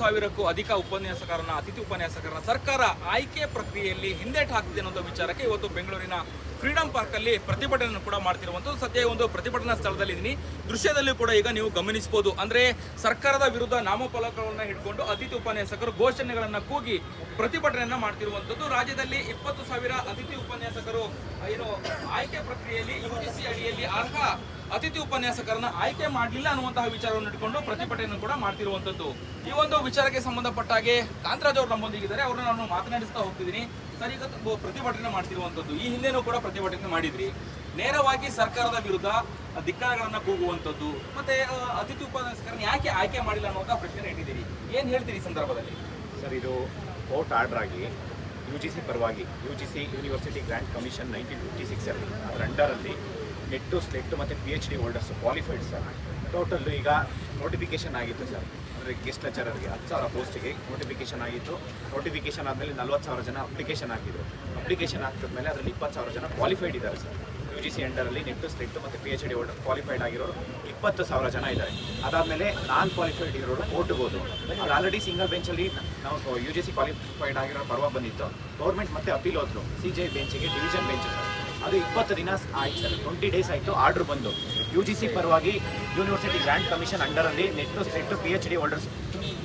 ಸಾವಿರಕ್ಕೂ ಅಧಿಕ ಉಪನ್ಯಾಸಕರನ್ನ, ಅತಿಥಿ ಉಪನ್ಯಾಸಕರನ್ನ ಸರ್ಕಾರ ಆಯ್ಕೆ ಪ್ರಕ್ರಿಯೆಯಲ್ಲಿ ಹಿಂದೇಟ್ ಹಾಕ್ತಿದೆ ಅನ್ನೋ ವಿಚಾರಕ್ಕೆ ಇವತ್ತು ಬೆಂಗಳೂರಿನ ಫ್ರೀಡಂ ಪಾರ್ಕ್ ಅಲ್ಲಿ ಪ್ರತಿಭಟನೆಯನ್ನು ಕೂಡ ಮಾಡ್ತಿರುವಂಥದ್ದು. ಸದ್ಯ ಒಂದು ಪ್ರತಿಭಟನಾ ಸ್ಥಳದಲ್ಲಿ ಇದೀನಿ. ದೃಶ್ಯದಲ್ಲೂ ಕೂಡ ಈಗ ನೀವು ಗಮನಿಸಬಹುದು ಅಂದ್ರೆ ಸರ್ಕಾರದ ವಿರುದ್ಧ ನಾಮಫಲಕಗಳನ್ನ ಹಿಡ್ಕೊಂಡು ಅತಿಥಿ ಉಪನ್ಯಾಸಕರು ಘೋಷಣೆಗಳನ್ನ ಕೂಗಿ ಪ್ರತಿಭಟನೆಯನ್ನ ಮಾಡ್ತಿರುವಂಥದ್ದು. ರಾಜ್ಯದಲ್ಲಿ ಇಪ್ಪತ್ತು ಸಾವಿರ ಅತಿಥಿ ಉಪನ್ಯಾಸಕರು ಏನು, ಆಯ್ಕೆ ಪ್ರಕ್ರಿಯೆಯಲ್ಲಿ ಯುಜಿಸಿ ಅಡಿಯಲ್ಲಿ ಅರ್ಹ ಅತಿಥಿ ಉಪನ್ಯಾಸಕರನ್ನ ಆಯ್ಕೆ ಮಾಡಲಿಲ್ಲ ಅನ್ನುವಂತಹ ವಿಚಾರವನ್ನು ಇಟ್ಕೊಂಡು ಪ್ರತಿಭಟನೆಯನ್ನು ಕೂಡ ಮಾಡ್ತಿರುವಂತದ್ದು ಈ ಒಂದು ವಿಚಾರಕ್ಕೆ ಸಂಬಂಧಪಟ್ಟ ಹಾಗೆ ಕಾಂತರಾಜ್ ಅವರು ನಮ್ಮೊಂದಿಗಿದ್ದಾರೆ ಅವ್ರನ್ನ ನಾನು ಮಾತನಾಡಿಸ್ತಾ ಹೋಗ್ತಿದ್ದೀನಿ. ಸರ್ ಪ್ರತಿಭಟನೆ ಮಾಡ್ತಿರುವಂತದ್ದು ಈ ಹಿಂದೆನೂ ಕೂಡ ಪ್ರತಿಭಟನೆ ಮಾಡಿದ್ರಿ. ನೇರವಾಗಿ ಸರ್ಕಾರದ ವಿರುದ್ಧ ಧಿಕ್ಕಾರಗಳನ್ನ ಕೂಗುವಂತದ್ದು ಮತ್ತೆ ಅತಿಥಿ ಉಪನ್ಯಾಸಕರನ್ನ ಯಾಕೆ ಆಯ್ಕೆ ಮಾಡಿಲ್ಲ ಅನ್ನುವಂತಹ ಪ್ರಶ್ನೆ ಇಟ್ಟಿದ್ದೀರಿ. ಏನ್ ಹೇಳ್ತೀರಿ ಈ ಸಂದರ್ಭದಲ್ಲಿ? ಸರ್, ಇದು ಕೋರ್ಟ್ ಆರ್ಡರ್ ಆಗಿ ಯು ಜಿ ಸಿ ಪರವಾಗಿ U G C university grand commission nineteen fifty ಸಿಕ್ಸಲ್ಲಿ ಅದರ ಅಂಡರಲ್ಲಿ ನೆಟ್ಟು ಸ್ಲೆಟ್ಟು ಮತ್ತು P H D holders qualified sir total ಈಗ ನೋಟಿಫಿಕೇಷನ್ ಆಗಿತ್ತು ಸರ್ ಅಂದರೆ ಗೆಸ್ಟ್ ಲೆಕ್ಚರರ್ಗೆ ಹತ್ತು ಸಾವಿರ ಪೋಸ್ಟಿಗೆ ನೋಟಿಫಿಕೇಷನ್ ಆಗಿತ್ತು. ನೋಟಿಫಿಕೇಷನ್ ಆದಮೇಲೆ ನಲ್ವತ್ತು ಸಾವಿರ ಜನ ಅಪ್ಲಿಕೇಶನ್ ಹಾಕಿದ್ರು. ಅಪ್ಲಿಕೇಶನ್ ಹಾಕಿದ್ಮೇಲೆ ಅದರಲ್ಲಿ ಇಪ್ಪತ್ತು ಸಾವಿರ ಜನ ಕ್ವಾಲಿಫೈಡ್ ಇದ್ದಾರೆ ಸರ್ ಯು ಜಿ ಸಿ ಅಂಡರಲ್ಲಿ ನೆಟ್ಟು ಸ್ಲೆಟ್ಟು ಮತ್ತು P H D holder qualified ಆಗಿರೋರು ಇಪ್ಪತ್ತು ಸಾವಿರ ಜನ ಇದ್ದಾರೆ. ಅದಾದಮೇಲೆ ನಾನ್ ಕ್ವಾಲಿಫೈಡ್ ಇರೋರು ಓಟ್ಬೋದು ಆಲ್ರೆಡಿ ಸಿಂಗಲ್ ಬೆಂಚಲ್ಲಿ ನಾವು ಯು ಜಿ ಸಿ ಕ್ವಾಲಿಫೈಡ್ ಆಗಿರೋ ಪರ್ವ ಬಂದಿತ್ತು. ಗೌರ್ಮೆಂಟ್ ಮತ್ತೆ ಅಪೀಲ್ ಹೋದ್ರು. ಸಿ ಜೆ ಬೆಂಚಿಗೆ ಡಿವಿಷನ್ ಬೆಂಚ್ ಸರ್ ಅದು ಇಪ್ಪತ್ತು ದಿನ ಆಯ್ತು ಸರ್. ಟ್ವೆಂಟಿ ಡೇಸ್ ಆಯಿತು, ಆರ್ಡರ್ ಬಂದು. ಯು ಜಿ ಸಿ ಪರವಾಗಿ university grand commission ಅಂಡರಲ್ಲಿ NET SET P H D holders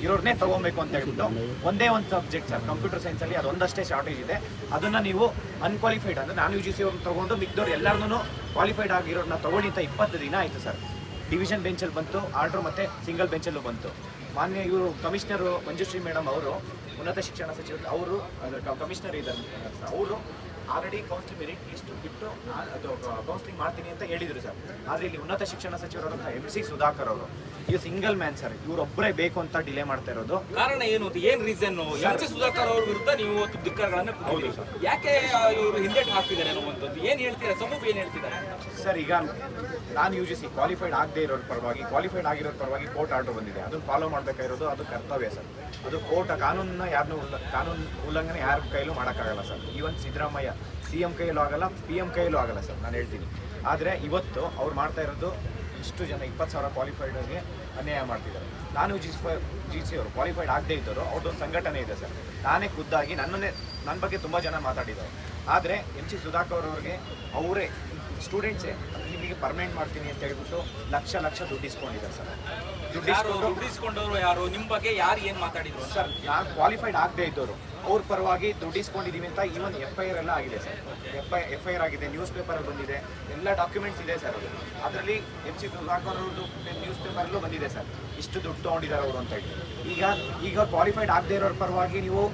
ಇರೋರನ್ನೇ ತಗೊಬೇಕು ಅಂತ ಹೇಳ್ಬಿಟ್ಟು ಒಂದೇ ಒಂದು ಸಬ್ಜೆಕ್ಟ್ ಸರ್. ಕಂಪ್ಯೂಟರ್ ಸೈನ್ಸಲ್ಲಿ ಅದೊಂದಷ್ಟೇ ಶಾರ್ಟೇಜ್ ಇದೆ. ಅದನ್ನು ನೀವು ಅನ್ಕ್ವಾಲಿಫೈಡ್ ಅಂದರೆ ನಾನು ಯು ಜಿ ಸಿ ಅವ್ರನ್ನ ತೊಗೊಂಡು ಮಿಕ್ದವ್ರು ಎಲ್ಲರನ್ನೂ ಕ್ವಾಲಿಫೈಡ್ ಆಗಿರೋರನ್ನ ತೊಗೊಂಡು ಅಂತ ಇಪ್ಪತ್ತು ದಿನ ಆಯಿತು ಸರ್. ಡಿವಿಷನ್ ಬೆಂಚಲ್ಲಿ ಬಂತು, ಆರ್ಡ್ರ್ ಮತ್ತು ಸಿಂಗಲ್ ಬೆಂಚಲ್ಲೂ ಬಂತು. ಮಾನ್ಯ ಇವರು ಕಮಿಷನರು ಮಂಜುಶ್ರೀ ಮೇಡಮ್ ಅವರು ಉನ್ನತ ಶಿಕ್ಷಣ ಸಚಿವರು ಅವರು ಕಮಿಷನರ್ ಇದ್ದಾರೆ. ಅವರು ಆಲ್ರೆಡಿ ಕೌನ್ಸಿಲ್ ಮೆರಿಟ್ ಲಿಸ್ಟ್ ಬಿಟ್ಟು ಅದು ಕೌನ್ಸಿಲಿಂಗ್ ಮಾಡ್ತೀನಿ ಅಂತ ಹೇಳಿದ್ರು ಸರ್. ಆದರೆ ಇಲ್ಲಿ ಉನ್ನತ ಶಿಕ್ಷಣ ಸಚಿವರಾದಂಥ ಎಂ ಸಿ ಸುಧಾಕರ್ ಅವರು ಇವ್ರು ಸಿಂಗಲ್ ಮ್ಯಾನ್ ಸರ್. ಇವರೊಬ್ಬರೇ ಬೇಕು ಅಂತ ಡಿಲೇ ಮಾಡ್ತಾ ಇರೋದು. ಕಾರಣ ಏನು? ಅದು ಏನ್ ರೀಸನ್ ಎಂ ಸಿ ಸುಧಾಕರ್ ಅವ್ರ ವಿರುದ್ಧ ನೀವು ಧಿಕ್ಕಾರಗಳನ್ನ ಹೌದು ಸರ್. ಯಾಕೆ ಇವರು ಹಿಂದೆಟ್ ಹಾಕ್ತಿದ್ದಾರೆ ಅನ್ನುವಂಥದ್ದು? ಏನು ಹೇಳ್ತೀರಾ? ಸಮೂಹ ಏನು ಹೇಳ್ತಿದ್ದಾರೆ? ಸರ್ ಈಗ ನಾನು ಯು ಜಿ ಸಿ ಕ್ವಾಲಿಫೈಡ್ ಆಗದೆ ಇರೋರ ಪರವಾಗಿ ಕ್ವಾಲಿಫೈಡ್ ಆಗಿರೋ ಪರವಾಗಿ ಕೋರ್ಟ್ ಆರ್ಡರ್ ಬಂದಿದೆ. ಅದನ್ನು ಫಾಲೋ ಮಾಡಬೇಕಾಗಿರೋದು ಅದು ಕರ್ತವ್ಯ ಸರ್. ಅದು ಕೋರ್ಟ್ ಕಾನೂನನ್ನ ಯಾರನ್ನೂ ಉಲ್ಲ ಕಾನೂನು ಉಲ್ಲಂಘನೆ ಯಾರ ಕೈಲೂ ಮಾಡೋಕ್ಕಾಗಲ್ಲ sir. Even Siddaramaiah C M ಕೈಯಲ್ಲೂ ಆಗಲ್ಲ ಪಿ ಎಂ ಕೈಯಲ್ಲೂ ಆಗಲ್ಲ ಸರ್ ನಾನು ಹೇಳ್ತೀನಿ. ಆದರೆ ಇವತ್ತು ಅವ್ರು ಮಾಡ್ತಾ ಇರೋದು ಇಷ್ಟು ಜನ ಇಪ್ಪತ್ತು ಸಾವಿರ ಕ್ವಾಲಿಫೈಡರ್ಗೆ ಅನ್ಯಾಯ ಮಾಡ್ತಿದ್ದಾರೆ. ನಾನು ಜಿ ಸಿ ಜಿ ಸಿ ಅವರು ಕ್ವಾಲಿಫೈಡ್ ಆಗದೇ ಇದ್ದವರು ಅವ್ರದ್ದೊಂದು ಸಂಘಟನೆ ಇದೆ ಸರ್. ನಾನೇ ಖುದ್ದಾಗಿ ನನ್ನನ್ನೇ ನನ್ನ ಬಗ್ಗೆ ತುಂಬ ಜನ ಮಾತಾಡಿದ್ದಾರೆ. ಆದರೆ ಎಂ ಸಿ ಸುಧಾಕರ್ ಅವ್ರಿಗೆ ಅವರೇ ಸ್ಟೂಡೆಂಟ್ಸೇ ನಿಮಗೆ ಪರ್ಮನೆಂಟ್ ಮಾಡ್ತೀನಿ ಅಂತ ಹೇಳ್ಬಿಟ್ಟು ಲಕ್ಷ ಲಕ್ಷ ದುಡ್ಡು ಇಸ್ಕೊಂಡಿದ್ದಾರೆ ಸರ್. ದುಡ್ಡು ಯಾರು ಇಸ್ಕೊಂಡು ದುಡ್ಡಿಸ್ಕೊಂಡವರು ಯಾರು? ನಿಮ್ಮ ಬಗ್ಗೆ ಯಾರು ಏನು ಮಾತಾಡಿದ್ರು ಸರ್ ಯಾರು ಕ್ವಾಲಿಫೈಡ್ ಆಗದೇ ಇದ್ದವರು. ಅವ್ರ ಪರವಾಗಿ ದುಡ್ಡಿಸ್ಕೊಂಡಿದ್ದೀವಿ ಅಂತ ಈವನ್ ಎಫ್ ಐ ಆರ್ ಎಲ್ಲ ಆಗಿದೆ sir. F I F I R ಆಗಿದೆ ನ್ಯೂಸ್ ಪೇಪರಲ್ಲಿ ಬಂದಿದೆ, ಎಲ್ಲ ಡಾಕ್ಯುಮೆಂಟ್ಸ್ ಇದೆ ಸರ್ ಅದು. ಅದರಲ್ಲಿ ಎಂ ಸಿ ಸುಧಾಕರ್ ಅವ್ರದ್ದು ನ್ಯೂಸ್ ಪೇಪರಲ್ಲೂ ಬಂದಿದೆ ಸರ್. ಇಷ್ಟು ದುಡ್ಡು ತೊಗೊಂಡಿದ್ದಾರೆ ಅವರು ಅಂತ ಹೇಳಿ. ಈಗ ಈಗ ಕ್ವಾಲಿಫೈಡ್ ಆಗದೆ ಇರೋರ ಪರವಾಗಿ ನೀವು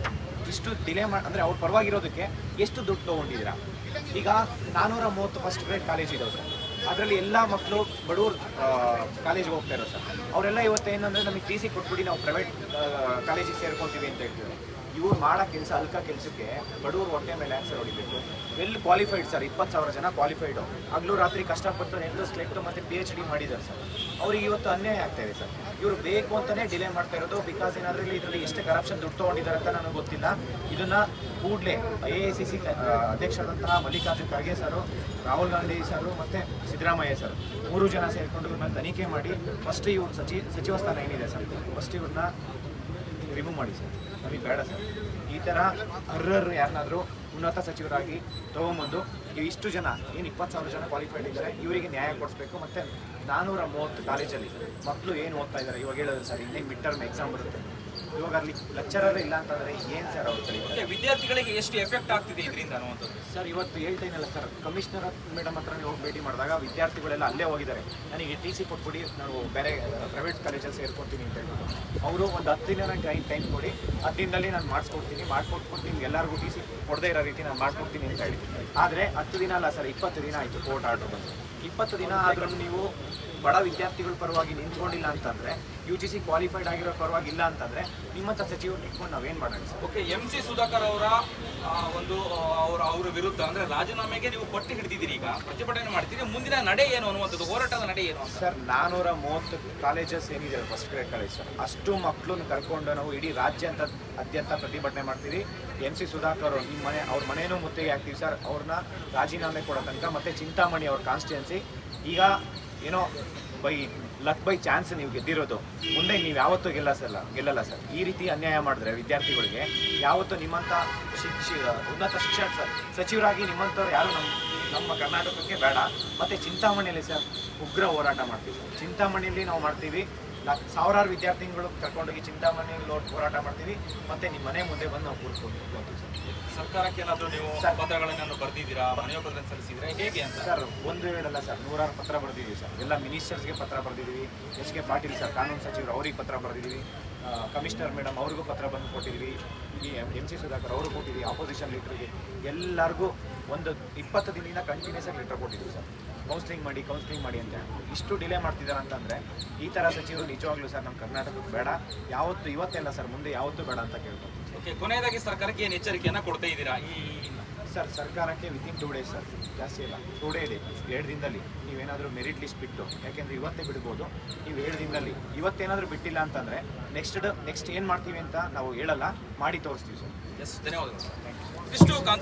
ಇಷ್ಟು ಡಿಲೇ ಮಾಡಿ ಅಂದರೆ ಅವ್ರ ಪರವಾಗಿರೋದಕ್ಕೆ ಎಷ್ಟು ದುಡ್ಡು ತೊಗೊಂಡಿದ್ದೀರಾ? ಈಗ ನಾನ್ನೂರ ಮೂವತ್ತು ಫಸ್ಟ್ ಗ್ರೇಡ್ ಕಾಲೇಜ್ ಇದೆ ಸರ್. ಅದರಲ್ಲಿ ಎಲ್ಲ ಮಕ್ಕಳು ಬಡವ್ರು ಕಾಲೇಜಿಗೆ ಹೋಗ್ತಾ ಇರೋ ಸರ್. ಅವರೆಲ್ಲ ಇವತ್ತು ಏನಂದರೆ ನಮಗೆ ಟಿ ಸಿ ಕೊಟ್ಬಿಡಿ, ನಾವು ಪ್ರೈವೇಟ್ ಕಾಲೇಜಿಗೆ ಸೇರ್ಕೊತೀವಿ ಅಂತ ಹೇಳ್ತೀವಿ ಇವ್ರು ಮಾಡೋ ಕೆಲಸ, ಅಲ್ಕ ಕೆಲಸಕ್ಕೆ ಬಡವ್ರು ಹೊಟ್ಟೆ ಮೇಲೆ ಆನ್ಸರ್ ಹೊಡಿಬೇಕು. ವೆಲ್ ಕ್ವಾಲಿಫೈಡ್ ಸರ್ ಇಪ್ಪತ್ತು ಸಾವಿರ ಜನ ಕ್ವಾಲಿಫೈಡು ಹಗಲು ರಾತ್ರಿ ಕಷ್ಟಪಟ್ಟು ನೆಟ್ಟು ಸ್ಲೆಟ್ ಮತ್ತು ಪಿ ಎಚ್ ಡಿ ಮಾಡಿದ್ದಾರೆ ಸರ್ ಅವ್ರಿಗೆ ಇವತ್ತು ಅನ್ಯಾಯ ಆಗ್ತಾ ಇದೆ ಸರ್ ಇವರು ಬೇಕು ಅಂತಲೇ ಡಿಲೇ ಮಾಡ್ತಾ ಇರೋದು ಬಿಕಾಸ್ ಏನಾದ್ರಲ್ಲಿ ಇದರಲ್ಲಿ ಎಷ್ಟು ಕರಪ್ಷನ್ ದುಡ್ಡು ತೊಗೊಂಡಿದ್ದಾರೆ ಅಂತ ನನಗೆ ಗೊತ್ತಿಲ್ಲ. ಇದನ್ನು ಕೂಡಲೇ ಐ ಎ ಸಿ ಸಿ ಅಧ್ಯಕ್ಷರಾದಂತಹ ಮಲ್ಲಿಕಾರ್ಜುನ್ ಖರ್ಗೆ ಸರು ರಾಹುಲ್ ಗಾಂಧಿ ಸರು ಮತ್ತು ಸಿದ್ದರಾಮಯ್ಯ ಸರ್ ಮೂರು ಜನ ಸೇರಿಕೊಂಡು ಇವ್ರನ್ನ ತನಿಖೆ ಮಾಡಿ ಫಸ್ಟ್ ಇವ್ರ ಸಚಿವ ಸಚಿವ ಸ್ಥಾನ ಏನಿದೆ ಸರ್ ಫಸ್ಟ್ ಇವ್ರನ್ನ ರಿಮೂವ್ ಮಾಡಿ ಸರ್. ನಮಗೆ ಬೇಡ ಸರ್. ಈ ಥರ ಅರ್ಹರು ಯಾರನ್ನಾದರೂ ಉನ್ನತ ಸಚಿವರಾಗಿ ತೊಗೊಂಬಂದು ಇಷ್ಟು ಜನ, ಏನು ಇಪ್ಪತ್ತು ಸಾವಿರ ಜನ ಕ್ವಾಲಿಫೈಡ್ ಇದ್ದಾರೆ, ಇವರಿಗೆ ನ್ಯಾಯ ಕೊಡಿಸ್ಬೇಕು ಮತ್ತು ನಾನ್ನೂರ ಮೂವತ್ತು ಕಾಲೇಜಲ್ಲಿ ಮಕ್ಕಳು ಏನು ಓದ್ತಾ ಇದ್ದಾರೆ ಇವಾಗ ಹೇಳೋದು ಸರ್ ಇನ್ನೇನು ಮಿಡ್ ಟರ್ಮ್ ಎಕ್ಸಾಮ್ ಬರುತ್ತೆ. ಇವಾಗ ಅಲ್ಲಿ ಲೆಕ್ಚರರ್ ಇಲ್ಲ ಅಂತಂದ್ರೆ ಏನು ಸರ್ ಅವ್ರಿಗೆ ಕಲಿತಾರೆ ವಿದ್ಯಾರ್ಥಿಗಳಿಗೆ ಎಷ್ಟು ಎಫೆಕ್ಟ್ ಆಗ್ತಿದೆ ಇದರಿಂದ ಅನ್ನುವಂಥದ್ದು? ಸರ್ ಇವತ್ತು ಹೇಳ್ತೇನಲ್ಲ ಸರ್ ಕಮಿಷನರ್ ಮೇಡಮ್ ಹತ್ರ ಹೋಗಿ ಭೇಟಿ ಮಾಡಿದಾಗ ವಿದ್ಯಾರ್ಥಿಗಳೆಲ್ಲ ಅಲ್ಲೇ ಹೋಗಿದ್ದಾರೆ. ನನಗೆ ಟಿ ಸಿ ಕೊಟ್ಬಿಡಿ ನಾವು ಬೇರೆ ಪ್ರೈವೇಟ್ ಕಾಲೇಜಲ್ಲಿ ಸೇರ್ಕೊಡ್ತೀನಿ ಅಂತ ಹೇಳ್ಬಿಟ್ಟು. ಅವರು ಒಂದು ಹತ್ತು ದಿನ ಟೈಮ್ ಟೈಮ್ ಕೊಡಿ ಹತ್ತು ದಿನದಲ್ಲಿ ನಾನು ಮಾಡಿಸ್ಕೊಡ್ತೀನಿ ಮಾಡಿಕೊಟ್ಬಿಟ್ಟು ನಿಮ್ಗೆ ಎಲ್ಲರಿಗೂ ಟಿ ಸಿ ಕೊಡದೇ ಇರೋ ರೀತಿ ನಾನು ಮಾಡ್ಕೊಡ್ತೀನಿ ಅಂತ ಹೇಳಿ ಆದರೆ ಹತ್ತು ದಿನ ಅಲ್ಲ ಸರ್ ಇಪ್ಪತ್ತು ದಿನ ಆಯಿತು ಕೋರ್ಟ್ ಆರ್ಡರ್ ಬಂದು. ಇಪ್ಪತ್ತು ದಿನ ಆದ್ರೂ ನೀವು ಬಡ ವಿದ್ಯಾರ್ಥಿಗಳ ಪರವಾಗಿ ನಿಂತ್ಕೊಂಡಿಲ್ಲ ಅಂತಂದರೆ ಯು ಜಿ ಸಿ ಕ್ವಾಲಿಫೈಡ್ ಆಗಿರೋ ಪರವಾಗಿ ಇಲ್ಲ ಅಂತಂದರೆ, ನಿಮ್ಮಂಥ ಸಚಿವರು ಇಟ್ಕೊಂಡು ನಾವೇನು ಮಾಡೋಣ ಓಕೆ ಎಂ ಸಿ ಸುಧಾಕರ್ ಅವರ ಒಂದು ಅವರ ಅವರ ವಿರುದ್ಧ, ಅಂದ್ರೆ ರಾಜೀನಾಮೆಗೆ ನೀವು ಪಟ್ಟು ಹಿಡಿದಿದ್ದೀರಿ ಈಗ. ಪ್ರತಿಭಟನೆ ಮಾಡ್ತೀರಿ. ಮುಂದಿನ ನಡೆ ಏನು ಅನ್ನುವಂಥದ್ದು, ಹೋರಾಟದ ನಡೆ ಏನು ಸರ್, ನಾನೂರ ಮೂವತ್ತು ಕಾಲೇಜಸ್ ಏನಿದೆ ಫಸ್ಟ್ ಗ್ರೇಡ್ ಕಾಲೇಜ್ ಸರ್. ಅಷ್ಟು ಮಕ್ಕಳನ್ನ ಕರ್ಕೊಂಡು ನಾವು ಇಡೀ ರಾಜ್ಯ ಅಂತ ಅತ್ಯಂತ ಪ್ರತಿಭಟನೆ ಮಾಡ್ತೀವಿ ಎಂ ಸಿ ಸುಧಾಕರ್ ಅವರು ನಿಮ್ಮ ಮನೆ, ಅವ್ರ ಮನೇನೂ ಮುತ್ತಿಗೆ ಹಾಕ್ತೀವಿ, ಸರ್. ಅವ್ರನ್ನ ರಾಜೀನಾಮೆ ಕೊಡೋ ತನಕ ಮತ್ತು ಚಿಂತಾಮಣಿ ಅವ್ರ ಕಾನ್ಸ್ಟಿಟ್ಯೂನ್ಸಿ ಈಗ ಏನೋ ಬೈ ಲಕ್ ಬೈ ಚಾನ್ಸ್ ನೀವು ಗೆದ್ದಿರೋದು. ಮುಂದೆ ನೀವು ಯಾವತ್ತೂ ಗೆಲ್ಲ ಸರ್ ಗೆಲ್ಲಲ್ಲ ಸರ್. ಈ ರೀತಿ ಅನ್ಯಾಯ ಮಾಡಿದ್ರೆ ವಿದ್ಯಾರ್ಥಿಗಳಿಗೆ ಯಾವತ್ತೂ ನಿಮ್ಮಂತ ಶಿಕ್ಷ, ಉನ್ನತ ಶಿಕ್ಷಣ ಸರ್ ಸಚಿವರಾಗಿ ನಿಮ್ಮಂಥವ್ರು ಯಾರು ನಮ್ಮ ನಮ್ಮ ಕರ್ನಾಟಕಕ್ಕೆ ಬೇಡ. ಮತ್ತು ಚಿಂತಾಮಣಿಯಲ್ಲಿ ಸರ್ ಉಗ್ರ ಹೋರಾಟ ಮಾಡ್ತೀವಿ ಚಿಂತಾಮಣಿಯಲ್ಲಿ ನಾವು ಮಾಡ್ತೀವಿ. ಲಕ್ ಸಾವಿರಾರು ವಿದ್ಯಾರ್ಥಿಗಳು ಕರ್ಕೊಂಡೋಗಿ ಚಿಂತಾಮಣಿ ಲೋಡ್ ಹೋರಾಟ ಮಾಡ್ತೀವಿ. ಮತ್ತೆ ನಿಮ್ಮ ಮನೆ ಮುಂದೆ ಬಂದು ನಾವು ಸರ್. ಸರ್ಕಾರಕ್ಕೆ ಏನಾದರೂ ನೀವು. ಪತ್ರಗಳನ್ನು ಬರೆದಿದ್ದೀರಾ? ಮನೆಯ ಪತ್ರ ಸಲ್ಲಿಸಿದ್ರೆ ಹೇಗೆ ಅಂತ? ಸರ್ ಒಂದು ಹೇಳಲ್ಲ ಸರ್. ನೂರಾರು ಪತ್ರ ಬರೆದಿದ್ದೀವಿ ಸರ್. ಎಲ್ಲ ಮಿನಿಸ್ಟರ್ಸ್ಗೆ ಪತ್ರ ಬರೆದಿದ್ದೀವಿ. ಎಚ್ ಕೆ ಪಾಟೀಲ್ ಸರ್ ಕಾನೂನು ಸಚಿವರು ಅವರಿಗೆ ಪತ್ರ ಬರೆದಿದ್ದೀವಿ. ಕಮಿಷನರ್ ಮೇಡಮ್ ಅವ್ರಿಗೂ ಪತ್ರ ಬಂದು ಕೊಟ್ಟಿದ್ವಿ. ಈ ಎಂ ಸಿ ಸುಧಾಕರ್ ಅವರು ಕೊಟ್ಟಿದ್ವಿ ಆಪೋಸಿಷನ್ ಲೀಡರ್ಗೆ ಎಲ್ಲರಿಗೂ ಒಂದು ಇಪ್ಪತ್ತು ದಿನದಿಂದ ಕಂಟಿನ್ಯೂಸ್ ಆಗಿ ಲೆಟರ್ ಕೊಟ್ಟಿದ್ವಿ ಸರ್. ಕೌನ್ಸಿಲಿಂಗ್ ಮಾಡಿ ಕೌನ್ಸಿಲಿಂಗ್ ಮಾಡಿ ಅಂತ. ಇಷ್ಟು ಡಿಲೇ ಮಾಡ್ತಿದ್ದಾರೆ ಅಂತಂದರೆ ಈ ಥರ ಸಚಿವರು ನಿಜವಾಗ್ಲೂ ಸರ್ ನಮ್ಮ ಕರ್ನಾಟಕಕ್ಕೆ ಬೇಡ. ಯಾವತ್ತು ಇವತ್ತೆಲ್ಲ ಸರ್, ಮುಂದೆ ಯಾವತ್ತೂ ಬೇಡ ಅಂತ ಕೇಳ್ಬೋದು. ಓಕೆ ಕೊನೆಯದಾಗಿ ಸರ್ಕಾರಕ್ಕೆ ಏನು ಎಚ್ಚರಿಕೆಯನ್ನು ಕೊಡ್ತಾ ಇದ್ದೀರಾ? ಈ ಸರ್ ಸರ್ಕಾರಕ್ಕೆ ವಿತಿನ್ ಟೂ ಡೇಸ್ ಸರ್. ಜಾಸ್ತಿ ಇಲ್ಲ ಟೂ ಡೇ ಇದೆ. ಎರಡು ದಿನದಲ್ಲಿ ನೀವೇನಾದರೂ ಮೆರಿಟ್ ಲಿಸ್ಟ್ ಬಿಟ್ಟು ಯಾಕೆಂದರೆ ಇವತ್ತೇ ಬಿಡ್ಬೋದು. ನೀವು ಎರಡು ದಿನದಲ್ಲಿ ಇವತ್ತೇನಾದರೂ ಬಿಟ್ಟಿಲ್ಲ ಅಂತಂದರೆ ನೆಕ್ಸ್ಟ್ ನೆಕ್ಸ್ಟ್ ಏನು ಮಾಡ್ತೀವಿ ಅಂತ ನಾವು ಹೇಳಲ್ಲ ಮಾಡಿ ತೋರಿಸ್ತೀವಿ ಸರ್. ಎಸ್ ಧನ್ಯವಾದಗಳು. ಇಷ್ಟು ಕಾಂತ್ರ